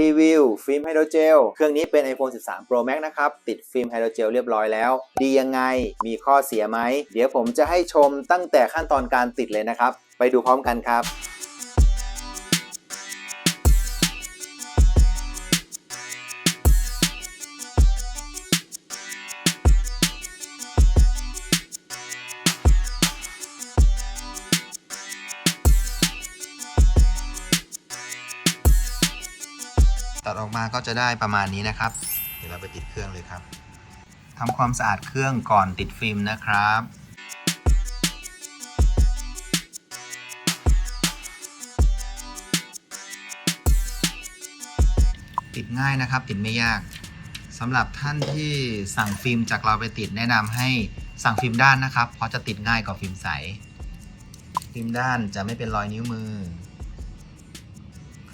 รีวิวฟิล์มไฮโดรเจล เครื่องนี้เป็น iPhone 13 Pro Max นะครับ ติดฟิล์มไฮโดรเจลเรียบร้อยแล้ว ดียังไง มีข้อเสียไหม เดี๋ยวผมจะให้ชมตั้งแต่ขั้นตอนการติดเลยนะครับ ไปดูพร้อมกันครับ ดออกมาก็จะได้ประมาณนี้นะครับ เดี๋ยวเราไปติดเครื่องเลยครับทำความสะอาดเครื่องก่อนติดฟิล์มนะครับติดง่ายนะครับติดไม่ยากสำหรับท่านที่สั่งฟิล์มจากเราไปติดแนะนำให้สั่งฟิล์มด้านนะครับ เพราะจะติดง่ายกว่าฟิล์มใส ฟิล์มด้านจะไม่เป็นรอยนิ้วมือ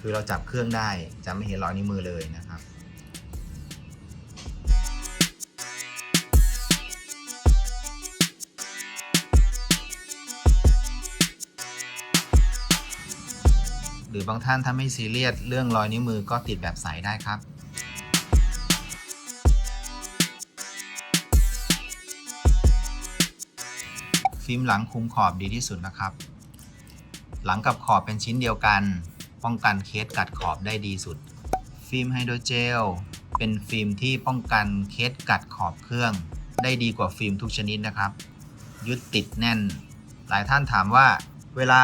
คือเราจับเครื่องได้จะไม่เห็นรอยนิ้วมือเลยนะครับหรือบางท่านถ้าไม่ซีเรียสเรื่องรอยนิ้วมือก็ติดแบบใสได้ครับ ฟิล์มหลังคุมขอบดีที่สุดนะครับ หลังกับขอบเป็นชิ้นเดียวกัน ป้องกันเคสกัดขอบได้ดีสุด ฟิล์มไฮโดรเจล เป็นฟิล์มที่ป้องกันเคสกัดขอบเครื่อง ได้ดีกว่าฟิล์มทุกชนิดนะครับ ยึดติดแน่น หลายท่านถามว่า เวลา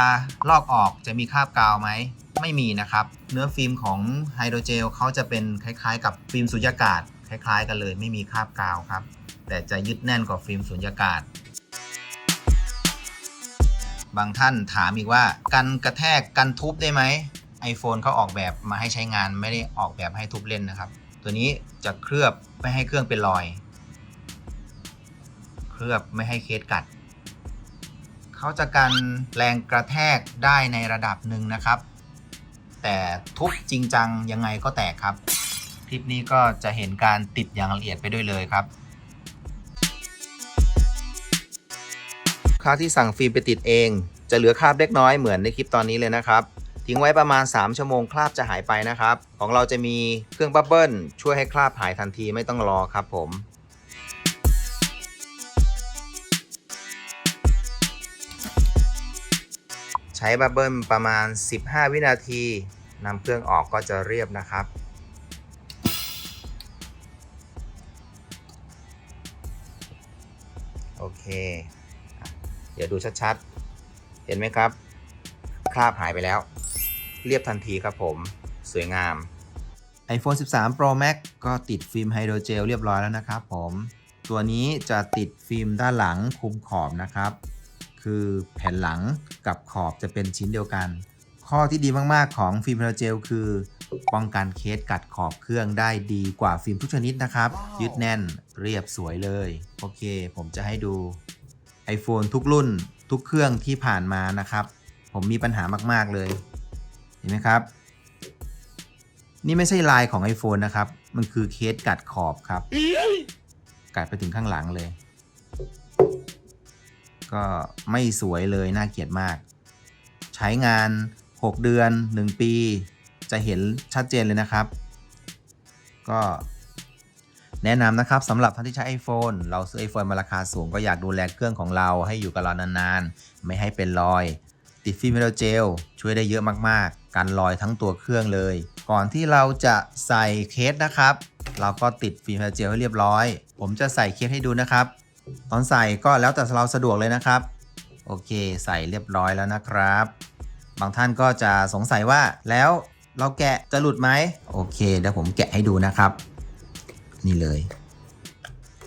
ลอกออกจะมีคราบกาวไหมไม่มีนะครับ เนื้อฟิล์มของไฮโดรเจลเขาจะเป็นคล้ายๆ กับฟิล์มสุญญากาศ คล้าย ๆ กันเลย ไม่มีคราบกาวครับ แต่จะยึดแน่นกว่าฟิล์มสุญญากาศ บางท่านถามอีกว่า กันกระแทกกันทุบได้ไหม iPhone เขาออกแบบมาให้ใช้งานไม่ได้ออกแบบให้ทุบเล่นนะครับ ตัวนี้จะเคลือบไม่ให้เครื่องเป็นรอย เคลือบไม่ให้เคสกัด เขาจะกันแรงกระแทกได้ในระดับหนึ่งนะครับ แต่ทุบจริงจังยังไงก็แตกครับ คลิปนี้ก็จะเห็นการติดอย่างละเอียดไปด้วยเลยครับคราที่สั่งฟิล์มไปติดเอง จะเหลือคราบเล็กน้อยเหมือนในคลิปตอนนี้เลยนะครับ ทิ้งไว้ประมาณ 3 ชั่วโมงคราบจะหายไปนะครับ ของเราจะมีเครื่องบับเบิ้ลช่วยให้คราบหายทันทีไม่ต้องรอครับผม ใช้บับเบิ้ลประมาณ 15 วินาทีนำเครื่องออกก็จะเรียบนะครับ โอเค เดี๋ยวดูชัดๆ เห็นไหมครับ คราบหายไปแล้ว เรียบทันทีครับผม สวยงาม iPhone 13 Pro Max ก็ติดฟิล์มไฮโดรเจลเรียบร้อยแล้วนะครับผม ตัวนี้จะติดฟิล์มด้านหลังคุมขอบนะครับ คือแผ่นหลังกับขอบจะเป็นชิ้นเดียวกัน ข้อที่ดีมากๆของฟิล์มไฮโดรเจลคือป้องกันเคสกัดขอบเครื่องได้ดีกว่าฟิล์มทุกชนิดนะครับ ยึดแน่นเรียบสวยเลย โอเค ผมจะให้ดู iPhone ทุกรุ่นทุกเครื่องที่ผ่านมานะครับ ผมมีปัญหามากๆเลยเห็นไหมครับ นี่ไม่ใช่ลายของ iPhone นะครับ มันคือเคสกัดขอบครับ กัดไปถึงข้างหลังเลย ก็ไม่สวยเลยน่าเกลียดมาก ใช้งาน 6 เดือน 1 ปี จะเห็นชัดเจนเลยนะครับ ก็แนะนำนะครับสำหรับท่านที่ใช้ iPhone เราซื้อ iPhone มาราคาสูงก็อยากดูแลเครื่องของเราให้อยู่กับเรานานๆ ไม่ให้เป็นรอย ติดฟิล์มไฮโดรเจลช่วยได้เยอะมากๆ กันรอยทั้งตัวเครื่องเลย ก่อนที่เราจะใส่เคสนะครับ เราก็ติดฟิล์มไฮโดรเจลให้เรียบร้อย ผมจะใส่เคสให้ดูนะครับ ตอนใส่ก็แล้วแต่เราสะดวกเลยนะครับ โอเค ใส่เรียบร้อยแล้วนะครับ บางท่านก็จะสงสัยว่าแล้วเราแกะจะหลุดไหมโอเคเดี๋ยวผมแกะให้ดูนะครับ นี่เลย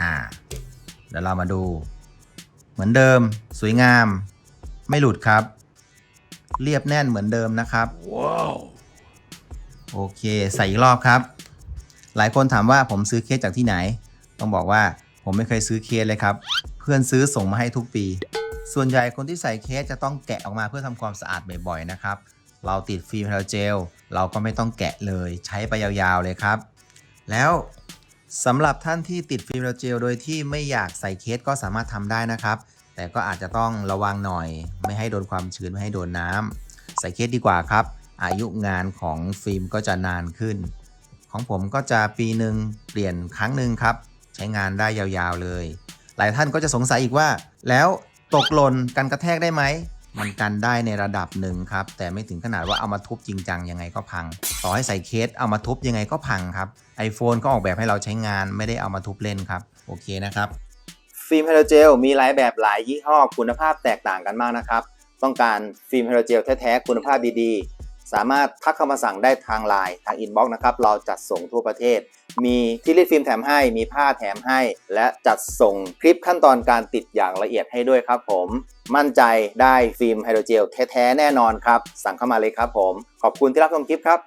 อ่า เดี๋ยวเรามาดู เหมือนเดิม สวยงาม ไม่หลุดครับ เรียบแน่นเหมือนเดิมนะครับว้าวโอเค ใส่อีกรอบครับ หลายคนถามว่าผมซื้อเคสจากที่ไหน ต้องบอกว่าผมไม่เคยซื้อเคสเลยครับ เพื่อนซื้อส่งมาให้ทุกปี ส่วนใหญ่คนที่ใส่เคสจะต้องแกะออกมาเพื่อทำความสะอาดบ่อยๆนะครับ เราติดฟิล์มไฮโดรเจล เราก็ไม่ต้องแกะเลยใช้ไปยาวๆเลยครับ แล้วสำหรับท่านที่ติดฟิล์มไฮโดรเจล โดยที่ไม่อยากใส่เคสก็สามารถทำได้นะครับ แต่ก็อาจจะต้องระวังหน่อย ไม่ให้โดนความชื้น ไม่ให้โดนน้ำใส่เคสดีกว่าครับ อายุงานของฟิล์มก็จะนานขึ้น ของผมก็จะปีหนึ่งเปลี่ยนครั้งหนึ่งครับ ใช้งานได้ยาวๆเลย หลายท่านก็จะสงสัยอีกว่า แล้วตกหล่นกันกระแทกได้ไหมมันกันได้ในระดับหนึ่งครับ แต่ไม่ถึงขนาดว่าเอามาทุบจริงจังยังไงก็พัง ต่อให้ใส่เคสเอามาทุบยังไงก็พังครับ iPhone ก็ออกแบบให้เราใช้งานไม่ได้เอามาทุบเล่นครับ โอเคนะครับ ฟิล์มไฮโดรเจลมีหลายแบบหลายยี่ห้อคุณภาพแตกต่างกันมากนะครับ ต้องการฟิล์มไฮโดรเจลแท้ๆคุณภาพดีๆ สามารถทักเข้ามาสั่งได้ทางไลน์ทางอินบ็อกซ์นะครับ เราจัดส่งทั่วประเทศ มีที่รีดฟิล์มแถมให้ มีผ้าแถมให้ และจัดส่งคลิปขั้นตอนการติดอย่างละเอียดให้ด้วยครับผม มั่นใจได้ฟิล์มไฮโดรเจลแท้ๆแน่นอนครับ สั่งเข้ามาเลยครับผม ขอบคุณที่รับชมคลิปครับ